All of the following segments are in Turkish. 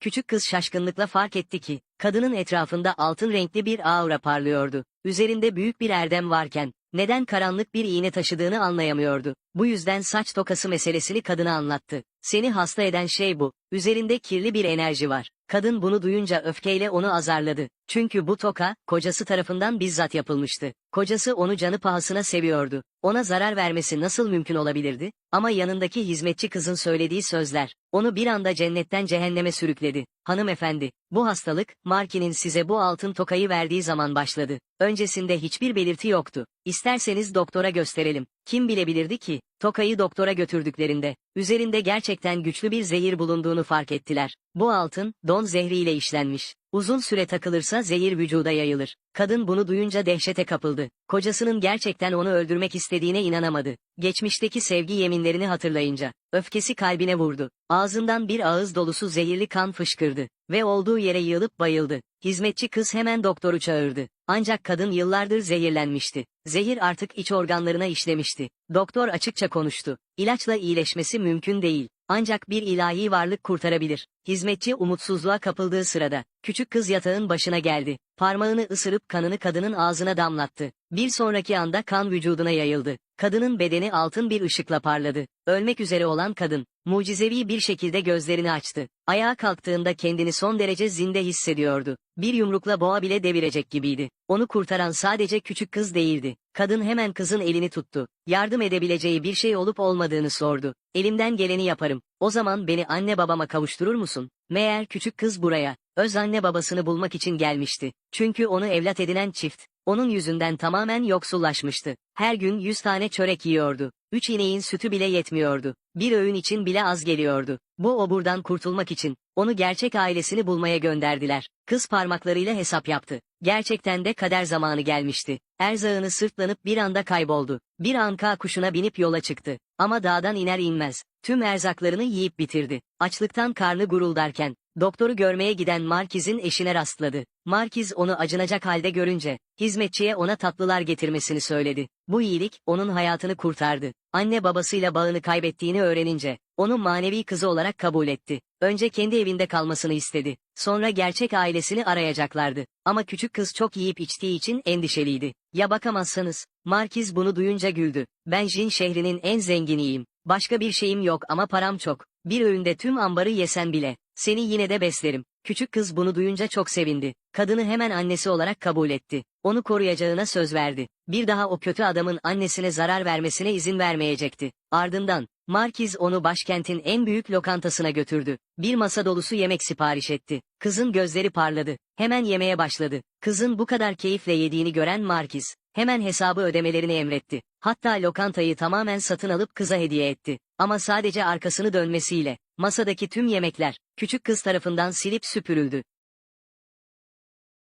Küçük kız şaşkınlıkla fark etti ki, kadının etrafında altın renkli bir aura parlıyordu. Üzerinde büyük bir erdem varken, neden karanlık bir iğne taşıdığını anlayamıyordu. Bu yüzden saç tokası meselesini kadına anlattı. Seni hasta eden şey bu. Üzerinde kirli bir enerji var. Kadın bunu duyunca öfkeyle onu azarladı. Çünkü bu toka, kocası tarafından bizzat yapılmıştı. Kocası onu canı pahasına seviyordu. Ona zarar vermesi nasıl mümkün olabilirdi? Ama yanındaki hizmetçi kızın söylediği sözler, onu bir anda cennetten cehenneme sürükledi. Hanımefendi, bu hastalık, Markin'in size bu altın tokayı verdiği zaman başladı. Öncesinde hiçbir belirti yoktu. İsterseniz doktora gösterelim. Kim bilebilirdi ki, tokayı doktora götürdüklerinde, üzerinde gerçekten güçlü bir zehir bulunduğunu fark ettiler. Bu altın, don zehriyle işlenmiş. Uzun süre takılırsa zehir vücuda yayılır. Kadın bunu duyunca dehşete kapıldı. Kocasının gerçekten onu öldürmek istediğine inanamadı. Geçmişteki sevgi yeminlerini hatırlayınca, öfkesi kalbine vurdu. Ağzından bir ağız dolusu zehirli kan fışkırdı ve olduğu yere yığılıp bayıldı. Hizmetçi kız hemen doktoru çağırdı. Ancak kadın yıllardır zehirlenmişti. Zehir artık iç organlarına işlemişti. Doktor açıkça konuştu. İlaçla iyileşmesi mümkün değil. Ancak bir ilahi varlık kurtarabilir. Hizmetçi umutsuzluğa kapıldığı sırada, küçük kız yatağın başına geldi. Parmağını ısırıp kanını kadının ağzına damlattı. Bir sonraki anda kan vücuduna yayıldı. Kadının bedeni altın bir ışıkla parladı. Ölmek üzere olan kadın, mucizevi bir şekilde gözlerini açtı. Ayağa kalktığında kendini son derece zinde hissediyordu. Bir yumrukla boğa bile devirecek gibiydi. Onu kurtaran sadece küçük kız değildi. Kadın hemen kızın elini tuttu. Yardım edebileceği bir şey olup olmadığını sordu. Elimden geleni yaparım. O zaman beni anne babama kavuşturur musun? Meğer küçük kız buraya, öz anne babasını bulmak için gelmişti. Çünkü onu evlat edinen çift, onun yüzünden tamamen yoksullaşmıştı. Her gün yüz tane çörek yiyordu. Üç ineğin sütü bile yetmiyordu. Bir öğün için bile az geliyordu. Bu oburdan kurtulmak için, onu gerçek ailesini bulmaya gönderdiler. Kız parmaklarıyla hesap yaptı. Gerçekten de kader zamanı gelmişti. Erzağını sırtlanıp bir anda kayboldu. Bir anka kuşuna binip yola çıktı. Ama dağdan iner inmez. Tüm erzaklarını yiyip bitirdi. Açlıktan karnı guruldarken, doktoru görmeye giden Markiz'in eşine rastladı. Markiz onu acınacak halde görünce, hizmetçiye ona tatlılar getirmesini söyledi. Bu iyilik, onun hayatını kurtardı. Anne babasıyla bağını kaybettiğini öğrenince, onu manevi kızı olarak kabul etti. Önce kendi evinde kalmasını istedi. Sonra gerçek ailesini arayacaklardı. Ama küçük kız çok yiyip içtiği için endişeliydi. Ya bakamazsanız? Markiz bunu duyunca güldü. Ben Jin şehrinin en zenginiyim. Başka bir şeyim yok ama param çok. Bir öğünde tüm ambarı yesen bile. Seni yine de beslerim. Küçük kız bunu duyunca çok sevindi. Kadını hemen annesi olarak kabul etti. Onu koruyacağına söz verdi. Bir daha o kötü adamın annesine zarar vermesine izin vermeyecekti. Ardından, Markiz onu başkentin en büyük lokantasına götürdü. Bir masa dolusu yemek sipariş etti. Kızın gözleri parladı. Hemen yemeye başladı. Kızın bu kadar keyifle yediğini gören Markiz, hemen hesabı ödemelerini emretti. Hatta lokantayı tamamen satın alıp kıza hediye etti. Ama sadece arkasını dönmesiyle, masadaki tüm yemekler, küçük kız tarafından silip süpürüldü.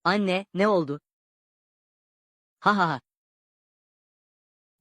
Anne, ne oldu? Ha ha ha.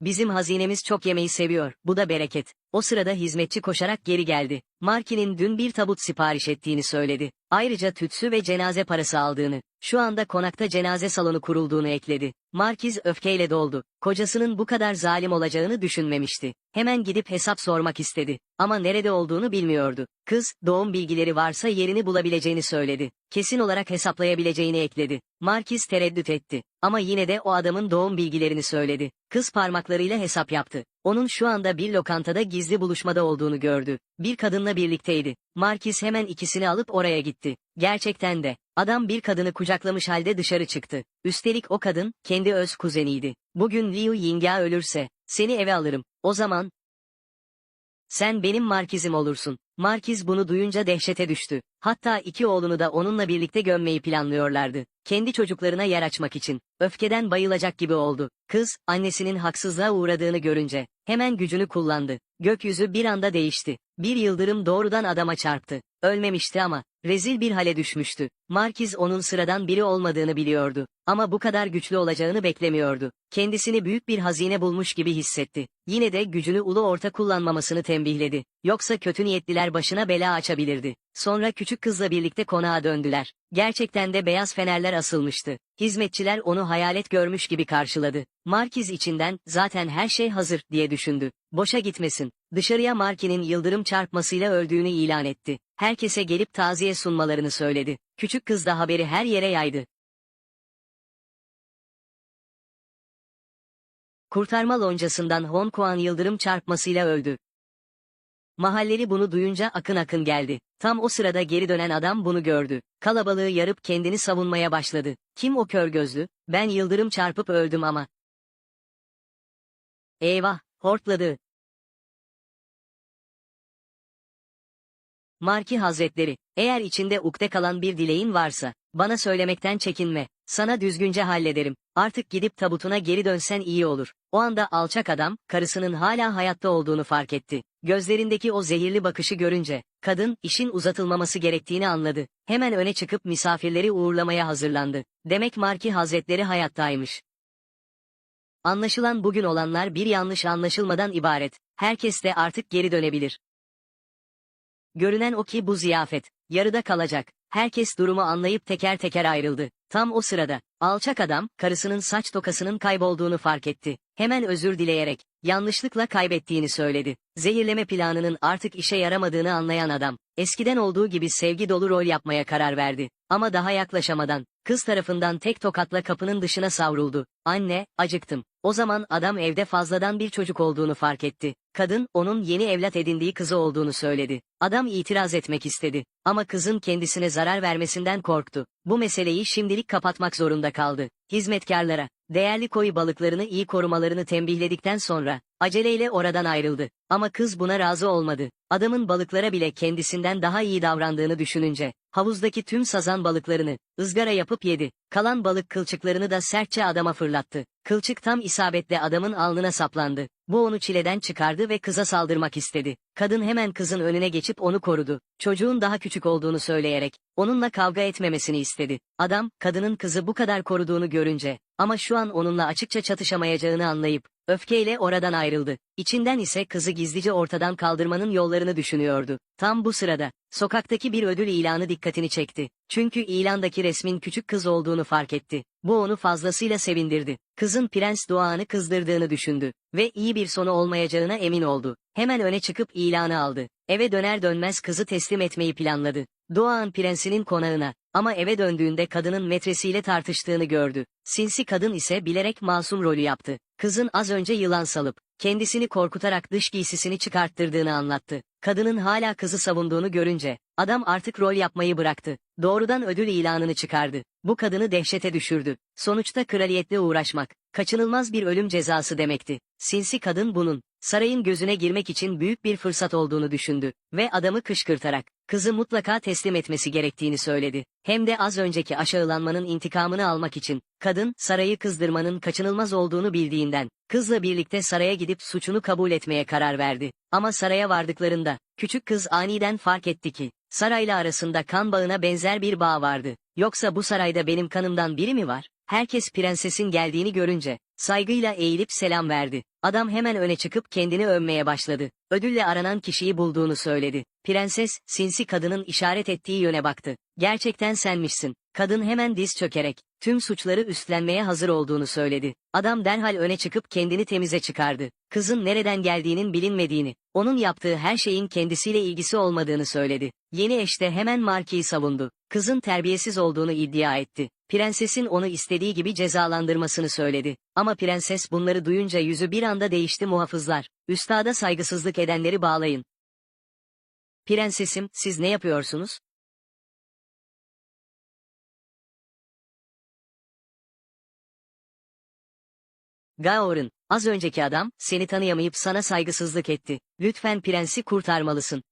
Bizim hazinemiz çok yemeği seviyor, bu da bereket. O sırada hizmetçi koşarak geri geldi. Markin'in dün bir tabut sipariş ettiğini söyledi. Ayrıca tütsü ve cenaze parası aldığını, şu anda konakta cenaze salonu kurulduğunu ekledi. Markiz öfkeyle doldu. Kocasının bu kadar zalim olacağını düşünmemişti. Hemen gidip hesap sormak istedi. Ama nerede olduğunu bilmiyordu. Kız, doğum bilgileri varsa yerini bulabileceğini söyledi. Kesin olarak hesaplayabileceğini ekledi. Markiz tereddüt etti. Ama yine de o adamın doğum bilgilerini söyledi. Kız parmaklarıyla hesap yaptı. Onun şu anda bir lokantada gizli buluşmada olduğunu gördü. Bir kadınla birlikteydi. Markiz hemen ikisini alıp oraya gitti. Gerçekten de, adam bir kadını kucaklamış halde dışarı çıktı. Üstelik o kadın, kendi öz kuzeniydi. Bugün Liu Yingya ölürse, seni eve alırım. O zaman, sen benim Markizim olursun. Markiz bunu duyunca dehşete düştü. Hatta iki oğlunu da onunla birlikte gömmeyi planlıyorlardı. Kendi çocuklarına yer açmak için. Öfkeden bayılacak gibi oldu. Kız, annesinin haksızlığa uğradığını görünce, hemen gücünü kullandı. Gökyüzü bir anda değişti. Bir yıldırım doğrudan adama çarptı. Ölmemişti ama, rezil bir hale düşmüştü. Markiz onun sıradan biri olmadığını biliyordu. Ama bu kadar güçlü olacağını beklemiyordu. Kendisini büyük bir hazine bulmuş gibi hissetti. Yine de gücünü ulu orta kullanmamasını tembihledi. Yoksa kötü niyetliler başına bela açabilirdi. Sonra küçük kızla birlikte konağa döndüler. Gerçekten de beyaz fenerler asılmıştı. Hizmetçiler onu hayalet görmüş gibi karşıladı. Markiz içinden, zaten her şey hazır, diye düşündü. Boşa gitmesin. Dışarıya Marki'nin yıldırım çarpmasıyla öldüğünü ilan etti. Herkese gelip taziye sunmalarını söyledi. Küçük kız da haberi her yere yaydı. Kurtarma loncasından Hon Kuan yıldırım çarpmasıyla öldü. Mahalleli bunu duyunca akın akın geldi. Tam o sırada geri dönen adam bunu gördü. Kalabalığı yarıp kendini savunmaya başladı. Kim o kör gözlü? Ben yıldırım çarpıp öldüm ama. Eyvah, hortladı. Marki Hazretleri, eğer içinde ukde kalan bir dileğin varsa, bana söylemekten çekinme, sana düzgünce hallederim, artık gidip tabutuna geri dönsen iyi olur. O anda alçak adam, karısının hala hayatta olduğunu fark etti. Gözlerindeki o zehirli bakışı görünce, kadın, işin uzatılmaması gerektiğini anladı. Hemen öne çıkıp misafirleri uğurlamaya hazırlandı. Demek Marki Hazretleri hayattaymış. Anlaşılan bugün olanlar bir yanlış anlaşılmadan ibaret. Herkes de artık geri dönebilir. Görünen o ki bu ziyafet, yarıda kalacak. Herkes durumu anlayıp teker teker ayrıldı. Tam o sırada, alçak adam, karısının saç tokasının kaybolduğunu fark etti. Hemen özür dileyerek, yanlışlıkla kaybettiğini söyledi. Zehirleme planının artık işe yaramadığını anlayan adam, eskiden olduğu gibi sevgi dolu rol yapmaya karar verdi. Ama daha yaklaşamadan, kız tarafından tek tokatla kapının dışına savruldu. Anne, acıktım. O zaman adam evde fazladan bir çocuk olduğunu fark etti. Kadın, onun yeni evlat edindiği kızı olduğunu söyledi. Adam itiraz etmek istedi. Ama kızın kendisine zarar vermesinden korktu. Bu meseleyi şimdilik kapatmak zorunda kaldı. Hizmetkarlara, değerli koyu balıklarını iyi korumalarını tembihledikten sonra, aceleyle oradan ayrıldı. Ama kız buna razı olmadı. Adamın balıklara bile kendisinden daha iyi davrandığını düşününce, havuzdaki tüm sazan balıklarını, ızgara yapıp yedi. Kalan balık kılçıklarını da sertçe adama fırlattı. Kılçık tam isabetle adamın alnına saplandı. Bu onu çileden çıkardı ve kıza saldırmak istedi. Kadın hemen kızın önüne geçip onu korudu. Çocuğun daha küçük olduğunu söyleyerek, onunla kavga etmemesini istedi. Adam, kadının kızı bu kadar koruduğunu görünce, ama şu an onunla açıkça çatışamayacağını anlayıp, öfkeyle oradan ayrıldı. İçinden ise kızı gizlice ortadan kaldırmanın yollarını düşünüyordu. Tam bu sırada, sokaktaki bir ödül ilanı dikkatini çekti. Çünkü ilandaki resmin küçük kız olduğunu fark etti. Bu onu fazlasıyla sevindirdi. Kızın Prens Doğan'ı kızdırdığını düşündü ve iyi bir sonu olmayacağına emin oldu. Hemen öne çıkıp ilanı aldı. Eve döner dönmez kızı teslim etmeyi planladı. Doğan prensinin konağına ama eve döndüğünde kadının metresiyle tartıştığını gördü. Sinsi kadın ise bilerek masum rolü yaptı. Kızın az önce yılan salıp, kendisini korkutarak dış giysisini çıkarttırdığını anlattı. Kadının hala kızı savunduğunu görünce, adam artık rol yapmayı bıraktı. Doğrudan ödül ilanını çıkardı. Bu kadını dehşete düşürdü. Sonuçta kraliyetle uğraşmak, kaçınılmaz bir ölüm cezası demekti. Sinsi kadın bunun, sarayın gözüne girmek için büyük bir fırsat olduğunu düşündü ve adamı kışkırtarak, kızı mutlaka teslim etmesi gerektiğini söyledi. Hem de az önceki aşağılanmanın intikamını almak için, kadın, sarayı kızdırmanın kaçınılmaz olduğunu bildiğinden, kızla birlikte saraya gidip suçunu kabul etmeye karar verdi. Ama saraya vardıklarında, küçük kız aniden fark etti ki, sarayla arasında kan bağına benzer bir bağ vardı. Yoksa bu sarayda benim kanımdan biri mi var? Herkes prensesin geldiğini görünce, saygıyla eğilip selam verdi. Adam hemen öne çıkıp kendini övmeye başladı. Ödülle aranan kişiyi bulduğunu söyledi. Prenses, sinsi kadının işaret ettiği yöne baktı. Gerçekten senmişsin. Kadın hemen diz çökerek, tüm suçları üstlenmeye hazır olduğunu söyledi. Adam derhal öne çıkıp kendini temize çıkardı. Kızın nereden geldiğinin bilinmediğini, onun yaptığı her şeyin kendisiyle ilgisi olmadığını söyledi. Yeni eş de hemen Marki'yi savundu. Kızın terbiyesiz olduğunu iddia etti. Prensesin onu istediği gibi cezalandırmasını söyledi. Ama prenses bunları duyunca yüzü bir anda değişti muhafızlar. Üstada saygısızlık edenleri bağlayın. Prensesim, siz ne yapıyorsunuz? Gaor'un, az önceki adam, seni tanıyamayıp sana saygısızlık etti. Lütfen prensi kurtarmalısın.